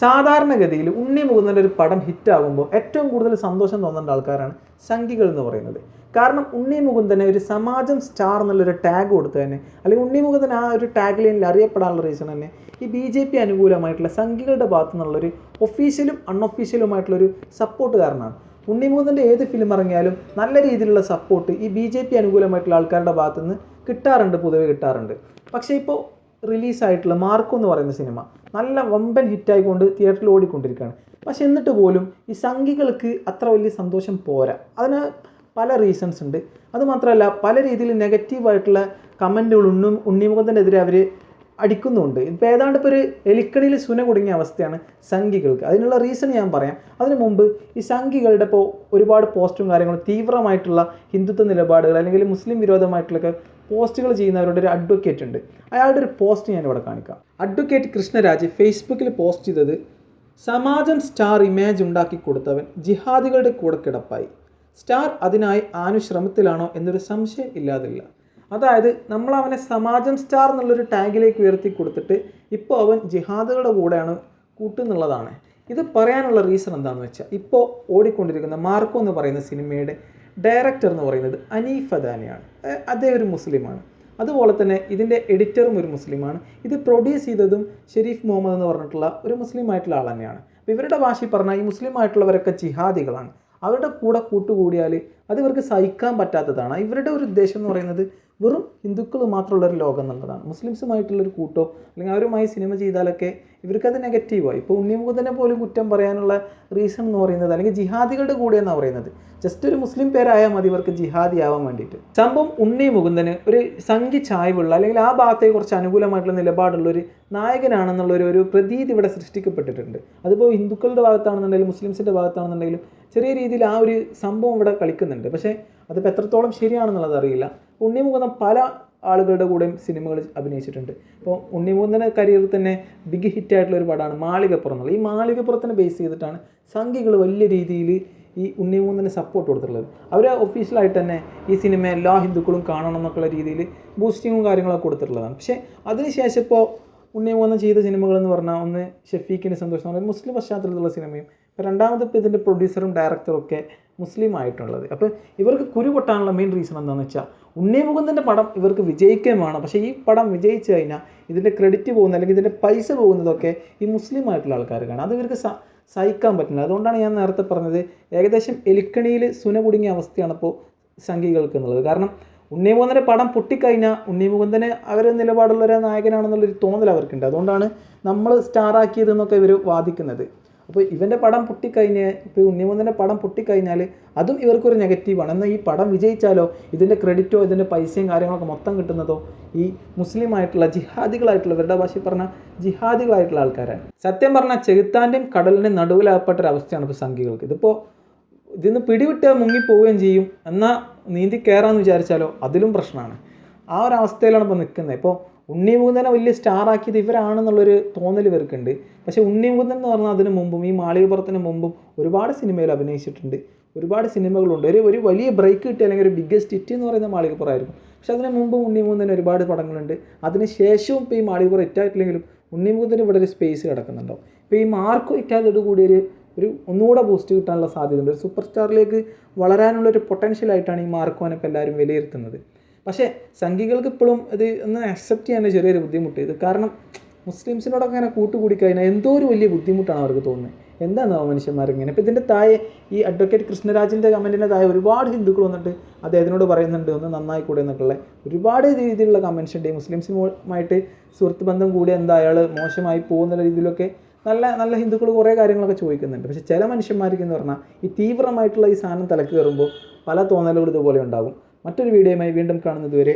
സാധാരണഗതിയിൽ ഉണ്ണി മുകുന്ദന്റെ ഒരു പടം ഹിറ്റാകുമ്പോൾ ഏറ്റവും കൂടുതൽ സന്തോഷം തോന്നേണ്ട ആൾക്കാരാണ് സംഘികൾ എന്ന് പറയുന്നത്. കാരണം ഉണ്ണി മുകുന്ദനെ ഒരു സമാജം സ്റ്റാർ എന്നുള്ളൊരു ടാഗ് കൊടുത്ത് തന്നെ അല്ലെങ്കിൽ ഉണ്ണി മുകുന്ദൻ ആ ഒരു ടാഗ് ലൈനിൽ അറിയപ്പെടാനുള്ള റീസൺ തന്നെ ഈ ബി ജെ പി അനുകൂലമായിട്ടുള്ള സംഘികളുടെ ഭാഗത്തു നിന്നുള്ളൊരു ഒഫീഷ്യലും അൺഒഫീഷ്യലുമായിട്ടുള്ളൊരു സപ്പോർട്ട് കാരണമാണ് ഉണ്ണി മുകുന്ദന്റെ ഏത് ഫിലിം ഇറങ്ങിയാലും നല്ല രീതിയിലുള്ള സപ്പോർട്ട് ഈ ബി ജെ പി അനുകൂലമായിട്ടുള്ള ആൾക്കാരുടെ ഭാഗത്തു നിന്ന് കിട്ടാറുണ്ട് പൊതുവെ കിട്ടാറുണ്ട്. പക്ഷേ ഇപ്പോൾ റിലീസായിട്ടുള്ള മാർക്കോ എന്ന് പറയുന്ന സിനിമ. നല്ല വമ്പൻ ഹിറ്റായിക്കൊണ്ട് തിയേറ്ററിൽ ഓടിക്കൊണ്ടിരിക്കുകയാണ്. പക്ഷെ എന്നിട്ട് പോലും ഈ സംഘികൾക്ക് അത്ര വലിയ സന്തോഷം പോരാ. അതിന് പല റീസൺസ് ഉണ്ട്. അതുമാത്രമല്ല പല രീതിയിൽ നെഗറ്റീവായിട്ടുള്ള കമന്റുകൾ ഉണ്ണും ഉണ്ണിമുഖത്തിനെതിരെ അവർ അടിക്കുന്നുണ്ട് ഇപ്പോൾ ഏതാണ്ട് ഇപ്പോൾ ഒരു എലിക്കണിയിൽ സുന കുടുങ്ങിയ അവസ്ഥയാണ് സംഘികൾക്ക്. അതിനുള്ള റീസൺ ഞാൻ പറയാം. അതിനു മുമ്പ് ഈ സംഘികളുടെ ഇപ്പോൾ ഒരുപാട് പോസ്റ്റും കാര്യങ്ങളും തീവ്രമായിട്ടുള്ള ഹിന്ദുത്വ നിലപാടുകൾ അല്ലെങ്കിൽ മുസ്ലിം വിരോധമായിട്ടുള്ളൊക്കെ പോസ്റ്റുകൾ ചെയ്യുന്നവരുടെ ഒരു അഡ്വക്കേറ്റ് ഉണ്ട്. അയാളുടെ ഒരു പോസ്റ്റ് ഞാൻ ഇവിടെ കാണിക്കാം. അഡ്വക്കേറ്റ് കൃഷ്ണരാജ് ഫേസ്ബുക്കിൽ പോസ്റ്റ് ചെയ്തത് സമാജം സ്റ്റാർ ഇമേജ് ഉണ്ടാക്കി കൊടുത്തവൻ ജിഹാദികളുടെ കൂടെ കിടപ്പായി. സ്റ്റാർ അതിനായി ആനുശ്രമത്തിലാണോ എന്നൊരു സംശയം ഇല്ലാതില്ല. അതായത് നമ്മൾ അവനെ സമാജം സ്റ്റാർ എന്നുള്ളൊരു ടാഗിലേക്ക് ഉയർത്തി കൊടുത്തിട്ട് ഇപ്പോൾ അവൻ ജിഹാദുകളുടെ കൂടെയാണ് കൂട്ടുന്നുള്ളതാണ്. ഇത് പറയാനുള്ള റീസൺ എന്താണെന്ന് വെച്ചാൽ ഇപ്പോൾ ഓടിക്കൊണ്ടിരിക്കുന്ന മാർക്കോ എന്ന് പറയുന്ന സിനിമയുടെ ഡയറക്ടർ എന്ന് പറയുന്നത് അനീഫ് അദാനിയാണ് അദ്ദേഹം ഒരു മുസ്ലിമാണ്. അതുപോലെ തന്നെ ഇതിന്റെ എഡിറ്ററും ഒരു മുസ്ലിമാണ്. ഇത് പ്രൊഡ്യൂസ് ചെയ്തതും ഷെരീഫ് മുഹമ്മദ് എന്ന് പറഞ്ഞിട്ടുള്ള ഒരു മുസ്ലിം ആയിട്ടുള്ള ആൾ തന്നെയാണ്. അപ്പോൾ ഇവരുടെ ഭാഷയിൽ പറഞ്ഞാൽ ഈ മുസ്ലിം ആയിട്ടുള്ളവരൊക്കെ ജിഹാദികളാണ്. അവരുടെ കൂടെ കൂട്ടുകൂടിയാൽ അത് ഇവർക്ക് സഹിക്കാൻ പറ്റാത്തതാണ്. ഇവരുടെ ഒരു ഉദ്ദേശം എന്ന് പറയുന്നത് വെറും ഹിന്ദുക്കൾ മാത്രമുള്ള ഒരു ലോകം എന്നുള്ളതാണ്. മുസ്ലിംസുമായിട്ടുള്ളൊരു കൂട്ടോ അല്ലെങ്കിൽ അവരുമായി സിനിമ ചെയ്താലൊക്കെ ഇവർക്കത് നെഗറ്റീവായി. ഇപ്പോൾ ഉണ്ണിമുഖത്തിനെ പോലും കുറ്റം പറയാനുള്ള റീസൺ എന്ന് പറയുന്നത് അല്ലെങ്കിൽ ജിഹാദികളുടെ കൂടെ എന്നാണ് പറയുന്നത്? ജസ്റ്റ് ഒരു മുസ്ലിം പേരായാൽ മതി ഇവർക്ക് ജിഹാദി ആവാൻ വേണ്ടിയിട്ട്. സംഭവം ഉണ്ണി മുകുന്ദന് ഒരു സംഖ്യ ചായ്വുള്ള അല്ലെങ്കിൽ ആ ഭാഗത്തെ കുറച്ച് അനുകൂലമായിട്ടുള്ള നിലപാടുള്ള ഒരു നായകനാണെന്നുള്ള ഒരു പ്രതീതി ഇവിടെ സൃഷ്ടിക്കപ്പെട്ടിട്ടുണ്ട്. അതിപ്പോൾ ഹിന്ദുക്കളുടെ ഭാഗത്താണെന്നുണ്ടെങ്കിലും മുസ്ലിംസിന്റെ ഭാഗത്താണെന്നുണ്ടെങ്കിലും ചെറിയ രീതിയിൽ ആ ഒരു സംഭവം ഇവിടെ കളിക്കുന്നുണ്ട്. പക്ഷേ അതിപ്പോൾ എത്രത്തോളം ശരിയാണെന്നുള്ളത് അറിയില്ല. ഉണ്ണിമുകുന്ദൻ പല ആളുകളുടെ കൂടെയും സിനിമകൾ അഭിനയിച്ചിട്ടുണ്ട്. ഇപ്പോൾ ഉണ്ണിമുകുന്ദന്റെ കരിയറിൽ തന്നെ ബിഗ് ഹിറ്റായിട്ടുള്ള ഒരു പടമാണ് മാളികപ്പുറം എന്നുള്ളത്. ഈ മാളികപ്പുറത്തിനെ ബേസ് ചെയ്തിട്ടാണ് സംഘികൾ വലിയ രീതിയിൽ ഈ ഉണ്ണിമൂന്നിന് സപ്പോർട്ട് കൊടുത്തിട്ടുള്ളത്. അവരെ ഒഫീഷ്യലായിട്ട് തന്നെ ഈ സിനിമ എല്ലാ ഹിന്ദുക്കളും കാണണം എന്നൊക്കെയുള്ള രീതിയിൽ ബൂസ്റ്റിങ്ങും കാര്യങ്ങളൊക്കെ കൊടുത്തിട്ടുള്ളതാണ്. പക്ഷേ അതിനുശേഷം ഇപ്പോൾ ഉണ്ണിമുകുന്ദൻ ചെയ്ത സിനിമകൾ എന്ന് പറഞ്ഞാൽ ഒന്ന് ഷെഫീഖിന്റെ സന്തോഷം എന്ന് പറഞ്ഞാൽ മുസ്ലിം പശ്ചാത്തലത്തിലുള്ള സിനിമയും രണ്ടാമത് ഇപ്പോൾ ഇതിന്റെ പ്രൊഡ്യൂസറും ഡയറക്ടറും ഒക്കെ മുസ്ലിം ആയിട്ടുള്ളത്. അപ്പോൾ ഇവർക്ക് കുരു പൊട്ടാനുള്ള മെയിൻ റീസൺ എന്താണെന്ന് വെച്ചാൽ ഉണ്ണി മുകുന്ദന്റെ പടം ഇവർക്ക് വിജയിക്കുകയും വേണം. പക്ഷേ ഈ പടം വിജയിച്ചു കഴിഞ്ഞാൽ ഇതിന്റെ ക്രെഡിറ്റ് പോകുന്ന അല്ലെങ്കിൽ ഇതിന്റെ പൈസ പോകുന്നതൊക്കെ ഈ മുസ്ലിം ആയിട്ടുള്ള ആൾക്കാർക്കാണ്. അത് ഇവർക്ക് സഹിക്കാൻ പറ്റുന്നത് അതുകൊണ്ടാണ് ഞാൻ നേരത്തെ പറഞ്ഞത് ഏകദേശം എലിക്കണിയിൽ സുന കുടുങ്ങിയ അവസ്ഥയാണ് ഇപ്പോൾ സംഘികൾക്ക് എന്നുള്ളത്. കാരണം ഉണ്ണിമുകുന്ദന്റെ പടം പൊട്ടിക്കഴിഞ്ഞാൽ ഉണ്ണിമുകുന്ദന് അവർ നിലപാടുള്ള ഒരു നായകനാണെന്നുള്ളൊരു തോന്നൽ അവർക്കുണ്ട്. അതുകൊണ്ടാണ് നമ്മൾ സ്റ്റാറാക്കിയത് എന്നൊക്കെ ഇവർ വാദിക്കുന്നത്. അപ്പോൾ ഇവന്റെ പടം പൊട്ടിക്കഴിഞ്ഞ് ഇപ്പോൾ ഉണ്ണിമുകുന്ദന്റെ പടം പൊട്ടിക്കഴിഞ്ഞാൽ അതും ഇവർക്കൊരു നെഗറ്റീവാണ്. എന്നാൽ ഈ പടം വിജയിച്ചാലോ ഇതിന്റെ ക്രെഡിറ്റോ ഇതിന്റെ പൈസയും കാര്യങ്ങളൊക്കെ മൊത്തം കിട്ടുന്നതോ ഈ മുസ്ലിം ആയിട്ടുള്ള ജിഹാദികളായിട്ടുള്ള ഇവരുടെ ഭാഷയിൽ പറഞ്ഞാൽ ജിഹാദികളായിട്ടുള്ള ആൾക്കാരാണ്. സത്യം പറഞ്ഞാൽ ചെകുത്താന്റെയും കടലിന്റെയും നടുവിലാകപ്പെട്ട ഒരു അവസ്ഥയാണ് ഇപ്പോൾ സംഘികൾക്ക്. ഇതിപ്പോൾ ഇതിന്ന് പിടിവിട്ട് മുങ്ങിപ്പോവുകയും ചെയ്യും. എന്നാൽ നീന്തി കയറാമെന്ന് വിചാരിച്ചാലോ അതിലും പ്രശ്നമാണ്. ആ ഒരു അവസ്ഥയിലാണ് ഇപ്പോൾ നിൽക്കുന്നത്. ഇപ്പോൾ ഉണ്ണിമുകുന്ദനെ വലിയ സ്റ്റാർ ആക്കിയത് ഇവരാണെന്നുള്ളൊരു തോന്നൽ ഇവർക്കുണ്ട്. പക്ഷേ ഉണ്ണിമുകുന്ദൻ എന്ന് പറഞ്ഞാൽ അതിന് മുമ്പും ഈ മാളികപ്പുറത്തിന് മുമ്പും ഒരുപാട് സിനിമയിൽ അഭിനയിച്ചിട്ടുണ്ട്. ഒരുപാട് സിനിമകളുണ്ട് ഒരു ഒരു വലിയ ബ്രേക്ക് കിട്ടിയ അല്ലെങ്കിൽ ഒരു ബിഗ്ഗസ്റ്റ് ഹിറ്റ് എന്ന് പറയുന്ന മാളികപ്പുറമായിരുന്നു. പക്ഷെ അതിന് മുമ്പും ഉണ്ണിമുകുന്ദന് ഒരുപാട് പടങ്ങളുണ്ട്. അതിന് ശേഷവും ഇപ്പോൾ ഈ മാളികപ്പുറം ഹിറ്റായിട്ടില്ലെങ്കിലും ഉണ്ണിമുകുന്ദന് ഇവിടെ ഒരു സ്പേസ് കിടക്കുന്നുണ്ടാവും. ഇപ്പോൾ ഈ മാർക്കോ ഹിറ്റായതോട് കൂടി ഒരു ഒരു ഒന്നുകൂടെ ബൂസ്റ്റ് കിട്ടാനുള്ള സാധ്യതയുണ്ട്. ഒരു സൂപ്പർ സ്റ്റാറിലേക്ക് വളരാനുള്ള ഒരു പൊട്ടൻഷ്യൽ ആയിട്ടാണ് ഈ മാർക്കോനെ ഇപ്പോൾ എല്ലാവരും വിലയിരുത്തുന്നത്. പക്ഷേ സംഘികൾക്ക് ഇപ്പോഴും ഇത് ഒന്ന് അക്സെപ്റ്റ് ചെയ്യാൻ ചെറിയൊരു ബുദ്ധിമുട്ട്. ഇത് കാരണം മുസ്ലിംസിനോടൊക്കെ അങ്ങനെ കൂട്ടുകൂടി കഴിഞ്ഞാൽ എന്തോ ഒരു വലിയ ബുദ്ധിമുട്ടാണ് അവർക്ക് തോന്നുന്നത്. എന്താണോ മനുഷ്യന്മാർ ഇങ്ങനെ? ഇപ്പോൾ ഇതിന്റെ താഴെ ഈ അഡ്വക്കേറ്റ് കൃഷ്ണരാജിന്റെ കമന്റിന്റെ താഴെ ഒരുപാട് ഹിന്ദുക്കൾ വന്നിട്ട് അദ്ദേഹത്തിനോട് പറയുന്നുണ്ട് ഒന്ന് നന്നായി കൂടെ എന്നൊക്കെയുള്ള ഒരുപാട് രീതിയിലുള്ള കമൻസ് ഉണ്ട്. മുസ്ലിംസുമായിട്ട് സുഹൃത്ത് ബന്ധം കൂടി എന്താ അയാൾ മോശമായി പോകുന്ന രീതിയിലൊക്കെ നല്ല നല്ല ഹിന്ദുക്കൾ കുറേ കാര്യങ്ങളൊക്കെ ചോദിക്കുന്നുണ്ട്. പക്ഷേ ചില മനുഷ്യന്മാർക്ക് എന്ന് പറഞ്ഞാൽ ഈ തീവ്രമായിട്ടുള്ള ഈ സാധനം തലക്ക് കയറുമ്പോൾ പല തോന്നലുകൾ ഇതുപോലെ ഉണ്ടാകും. മറ്റൊരു വീഡിയോയുമായി വീണ്ടും കാണുന്നത് വരെ